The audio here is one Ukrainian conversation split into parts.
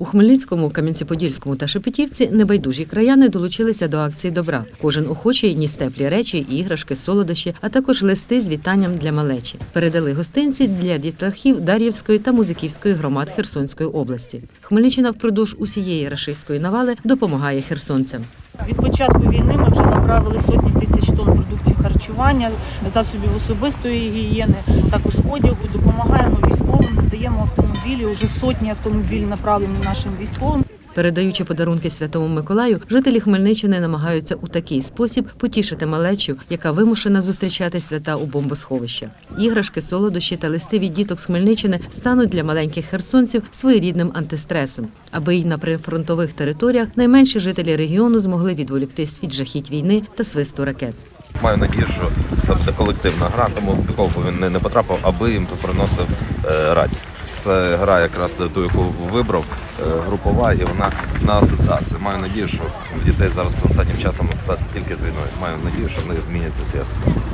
У Хмельницькому, Кам'янці-Подільському та Шепетівці небайдужі краяни долучилися до акції добра. Кожен охочий ніс теплі речі, іграшки, солодощі, а також листи з вітанням для малечі. Передали гостинці для дітлахів Дар'ївської та Музиківської громад Херсонської області. Хмельниччина впродовж усієї рашистської навали допомагає херсонцям. Від початку війни ми вже направили сотні тисяч тонн продуктів харчування, засобів особистої гігієни, також одягу. Допомагаємо військовим, даємо автомобілі. Уже сотні автомобілів направлені нашим військовим. Передаючи подарунки Святому Миколаю, жителі Хмельниччини намагаються у такий спосіб потішити малечу, яка вимушена зустрічати свята у бомбосховищах. Іграшки, солодощі та листи від діток з Хмельниччини стануть для маленьких херсонців своєрідним антистресом, аби й на прифронтових територіях найменші жителі регіону змогли відволіктись від жахіть війни та свисту ракет. Маю надію, що це буде колективна гра, тому до він не- не потрапив, аби їм приносив е, радість. Це гра якраз ту, яку вибрав, е, групова, і вона на асоціації. Маю надію, що в дітей зараз останнім часом асоціація тільки з війною. Маю надію, що в них зміняться ці асоціації.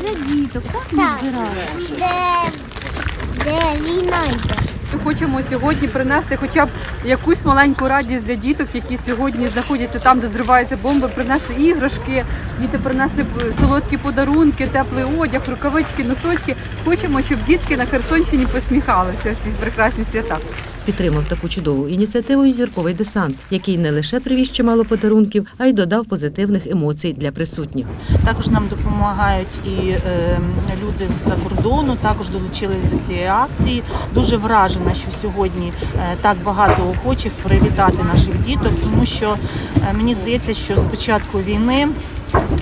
Для діток, так? Де, де війна йде? Хочемо сьогодні принести хоча б якусь маленьку радість для діток, які сьогодні знаходяться там, де зриваються бомби, принесли іграшки, діти принесли солодкі подарунки, теплий одяг, рукавички, носочки. Хочемо, щоб дітки на Херсонщині посміхалися в ці прекрасні свята. Підтримав таку чудову ініціативу і зірковий десант, який не лише привіз чимало подарунків, а й додав позитивних емоцій для присутніх. Також нам допомагають і е, люди з-за кордону, також долучились до цієї акції. Дуже вражена, що сьогодні е, так багато охочих привітати наших діток, тому що е, мені здається, що з початку війни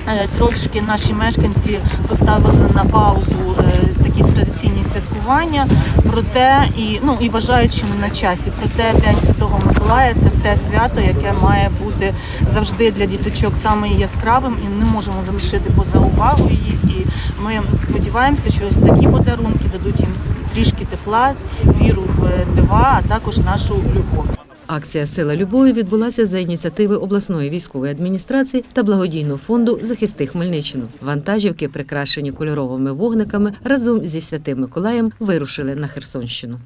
е, трошки наші мешканці поставили на паузу такі традиційні святкування. Проте і ну і вважають, що не на часі. Проте День Святого Миколая це те свято, яке має бути завжди для діточок саме яскравим, і не можемо залишити поза увагою їх. І ми сподіваємося, що ось такі подарунки дадуть їм трішки тепла, віру в дива, а також нашу любов. Акція Сила любові відбулася за ініціативи обласної військової адміністрації та благодійного фонду Захисти Хмельниччину. Вантажівки, прикрашені кольоровими вогниками, разом зі святим Миколаєм вирушили на Херсонщину.